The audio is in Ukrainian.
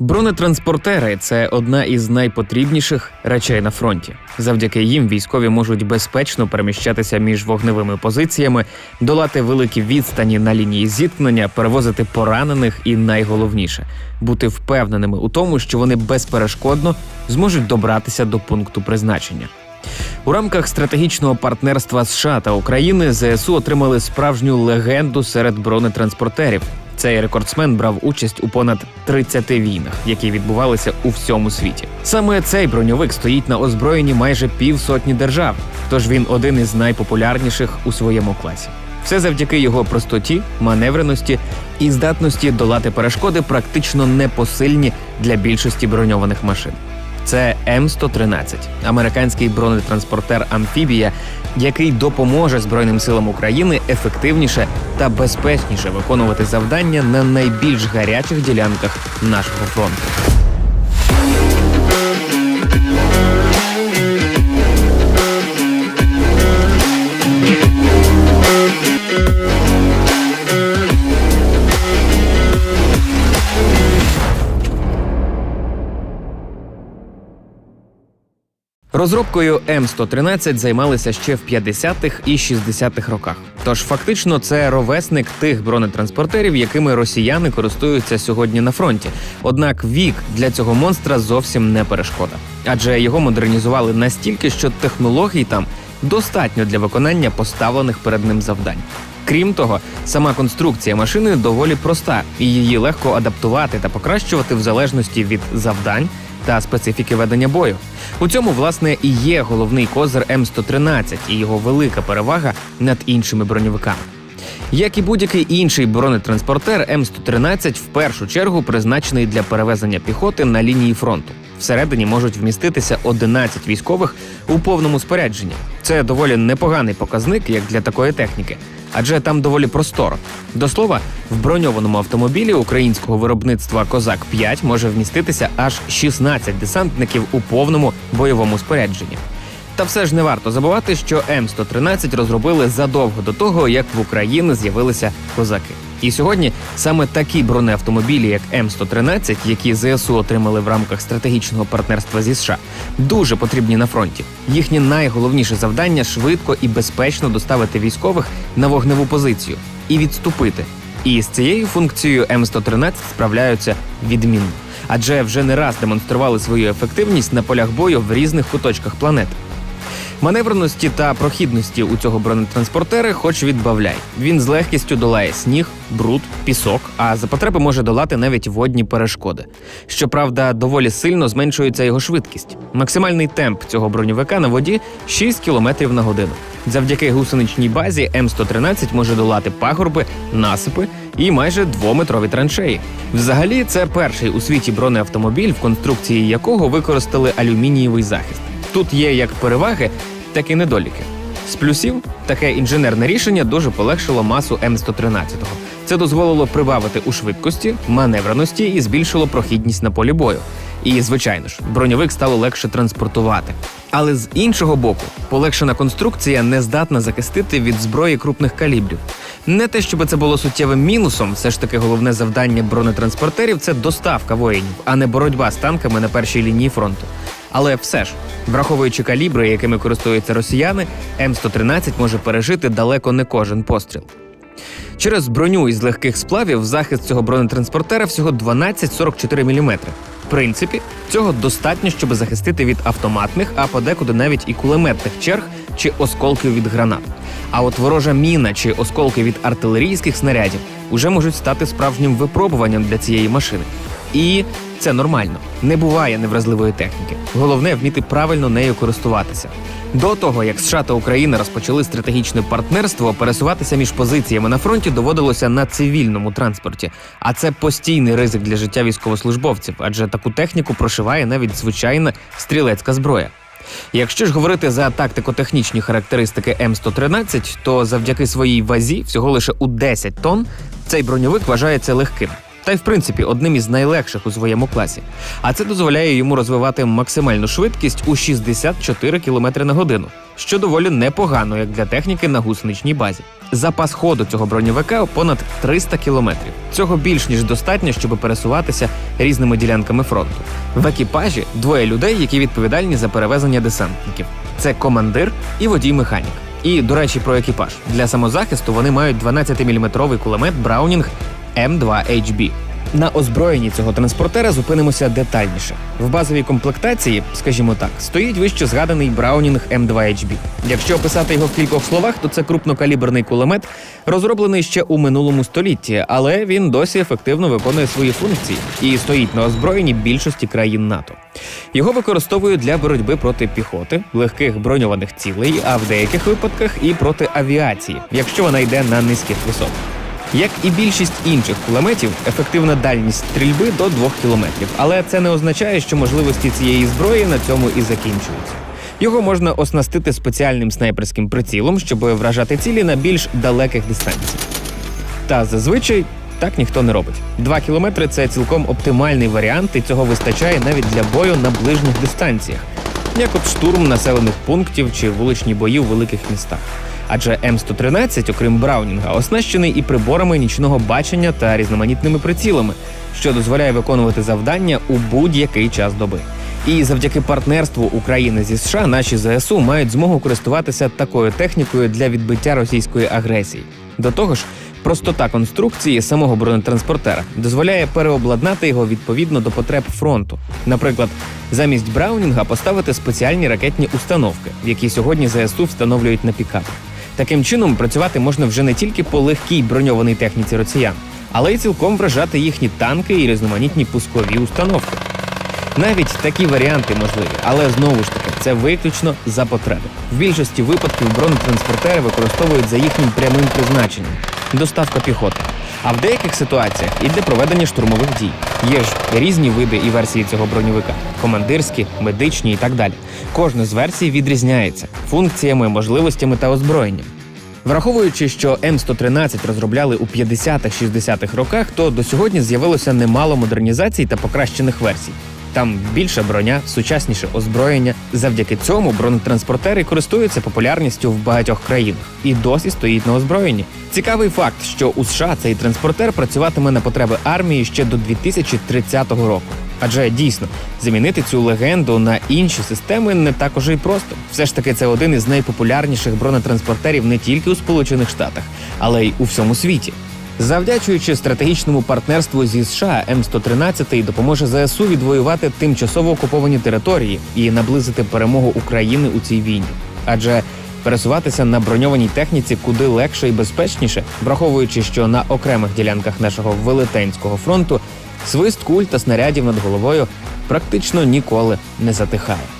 Бронетранспортери це одна із найпотрібніших речей на фронті. Завдяки їм військові можуть безпечно переміщатися між вогневими позиціями, долати великі відстані на лінії зіткнення, перевозити поранених і найголовніше бути впевненими у тому, що вони безперешкодно зможуть добратися до пункту призначення. У рамках стратегічного партнерства США та України ЗСУ отримали справжню легенду серед бронетранспортерів. Цей рекордсмен брав участь у понад 30 війнах, які відбувалися у всьому світі. Саме цей броньовик стоїть на озброєнні майже півсотні держав, тож він один із найпопулярніших у своєму класі. Все завдяки його простоті, маневреності і здатності долати перешкоди практично непосильні для більшості броньованих машин. Це М113, американський бронетранспортер Амфібія, який допоможе Збройним силам України ефективніше та безпечніше виконувати завдання на найбільш гарячих ділянках нашого фронту. Розробкою М113 займалися ще в 50-х і 60-х роках. Тож фактично це ровесник тих бронетранспортерів, якими росіяни користуються сьогодні на фронті. Однак вік для цього монстра зовсім не перешкода, адже його модернізували настільки, що технологій там достатньо для виконання поставлених перед ним завдань. Крім того, сама конструкція машини доволі проста, і її легко адаптувати та покращувати в залежності від завдань та специфіки ведення бою. У цьому, власне, і є головний козир М113 і його велика перевага над іншими броньовиками. Як і будь-який інший бронетранспортер, М113 в першу чергу призначений для перевезення піхоти на лінії фронту. Всередині можуть вміститися 11 військових у повному спорядженні. Це доволі непоганий показник, як для такої техніки, адже там доволі просторо. До слова, в броньованому автомобілі українського виробництва Козак 5 може вміститися аж 16 десантників у повному бойовому спорядженні. Та все ж не варто забувати, що М113 розробили задовго до того, як в Україні з'явилися козаки. І сьогодні саме такі бронеавтомобілі, як М113, які ЗСУ отримали в рамках стратегічного партнерства зі США, дуже потрібні на фронті. Їхнє найголовніше завдання швидко і безпечно доставити військових на вогневу позицію і відступити. І з цією функцією М113 справляються відмінно, адже вже не раз демонстрували свою ефективність на полях бою в різних куточках планети. Маневреності та прохідності у цього бронетранспортера хоч відбавляй. Він з легкістю долає сніг, бруд, пісок, а за потреби може долати навіть водні перешкоди. Щоправда, доволі сильно зменшується його швидкість. Максимальний темп цього броньовика на воді 6 км на годину. Завдяки гусеничній базі М113 може долати пагорби, насипи і майже двометрові траншеї. Взагалі, це перший у світі бронеавтомобіль, в конструкції якого використали алюмінієвий захист. Тут є як переваги, так і недоліки. З плюсів таке інженерне рішення дуже полегшило масу М113. Це дозволило прибавити у швидкості, маневреності і збільшило прохідність на полі бою. І, звичайно ж, броньовик стало легше транспортувати. Але з іншого боку, полегшена конструкція не здатна захистити від зброї крупних калібрів. Не те, щоб це було суттєвим мінусом, все ж таки головне завдання бронетранспортерів це доставка воїнів, а не боротьба з танками на першій лінії фронту. Але все ж, враховуючи калібри, якими користуються росіяни, М113 може пережити далеко не кожен постріл. Через броню із легких сплавів захист цього бронетранспортера всього 12-44 мм. В принципі, цього достатньо, щоб захистити від автоматних, а подекуди навіть і кулеметних черг чи осколків від гранат. А от ворожа міна чи осколки від артилерійських снарядів уже можуть стати справжнім випробуванням для цієї машини. І це нормально. Не буває невразливої техніки. Головне вміти правильно нею користуватися. До того як США та Україна розпочали стратегічне партнерство, пересуватися між позиціями на фронті доводилося на цивільному транспорті. А це постійний ризик для життя військовослужбовців, адже таку техніку прошиває навіть звичайна стрілецька зброя. Якщо ж говорити за тактико-технічні характеристики М113, то завдяки своїй вазі, всього лише у 10 тонн, цей броньовик вважається легким. Та й в принципі одним із найлегших у своєму класі. А це дозволяє йому розвивати максимальну швидкість у 64 км на годину, що доволі непогано як для техніки на гусеничній базі. Запас ходу цього броньовика понад 300 кілометрів. Цього більш ніж достатньо, щоб пересуватися різними ділянками фронту. В екіпажі двоє людей, які відповідальні за перевезення десантників. Це командир і водій-механік. І, до речі, про екіпаж для самозахисту вони мають 12-мм кулемет Браунінг М2HB. На озброєнні цього транспортера зупинимося детальніше. В базовій комплектації, скажімо так, стоїть вище згаданий Браунінг М2HB. Якщо описати його в кількох словах, то це крупнокаліберний кулемет, розроблений ще у минулому столітті, але він досі ефективно виконує свої функції і стоїть на озброєнні більшості країн НАТО. Його використовують для боротьби проти піхоти, легких броньованих цілей, а в деяких випадках і проти авіації, якщо вона йде на низьких висотах. Як і більшість інших кулеметів, ефективна дальність стрільби до 2 кілометрів, але це не означає, що можливості цієї зброї на цьому і закінчуються. Його можна оснастити спеціальним снайперським прицілом, щоб вражати цілі на більш далеких дистанціях. Та зазвичай так ніхто не робить. Два кілометри це цілком оптимальний варіант, і цього вистачає навіть для бою на ближніх дистанціях, як от штурм населених пунктів чи вуличні бої у великих містах. Адже М113, окрім Браунінга, оснащений і приборами нічного бачення та різноманітними прицілами, що дозволяє виконувати завдання у будь-який час доби. І завдяки партнерству України зі США наші ЗСУ мають змогу користуватися такою технікою для відбиття російської агресії. До того ж, простота конструкції самого бронетранспортера дозволяє переобладнати його відповідно до потреб фронту. Наприклад, замість Браунінга поставити спеціальні ракетні установки, які сьогодні ЗСУ встановлюють на пікапи. Таким чином працювати можна вже не тільки по легкій броньованій техніці росіян, але й цілком вражати їхні танки і різноманітні пускові установки. Навіть такі варіанти можливі, але знову ж таки це виключно за потреби. В більшості випадків бронетранспортери використовують за їхнім прямим призначенням доставка піхоти. А в деяких ситуаціях і для проведення штурмових дій. Є ж різні види і версії цього броньовика: командирські, медичні і так далі. Кожна з версій відрізняється функціями, можливостями та озброєнням. Враховуючи, що М113 розробляли у 50-60-х роках, то до сьогодні з'явилося немало модернізацій та покращених версій. Там більша броня, сучасніше озброєння. Завдяки цьому бронетранспортери користуються популярністю в багатьох країнах і досі стоїть на озброєнні. Цікавий факт, що у США цей транспортер працюватиме на потреби армії ще до 2030 року. Адже дійсно замінити цю легенду на інші системи не так уже й просто. Все ж таки, це один із найпопулярніших бронетранспортерів не тільки у Сполучених Штатах, але й у всьому світі. Завдячуючи стратегічному партнерству зі США, М113 допоможе ЗСУ відвоювати тимчасово окуповані території і наблизити перемогу України у цій війні. Адже пересуватися на броньованій техніці куди легше і безпечніше, враховуючи, що на окремих ділянках нашого велетенського фронту свист куль та снарядів над головою практично ніколи не затихає.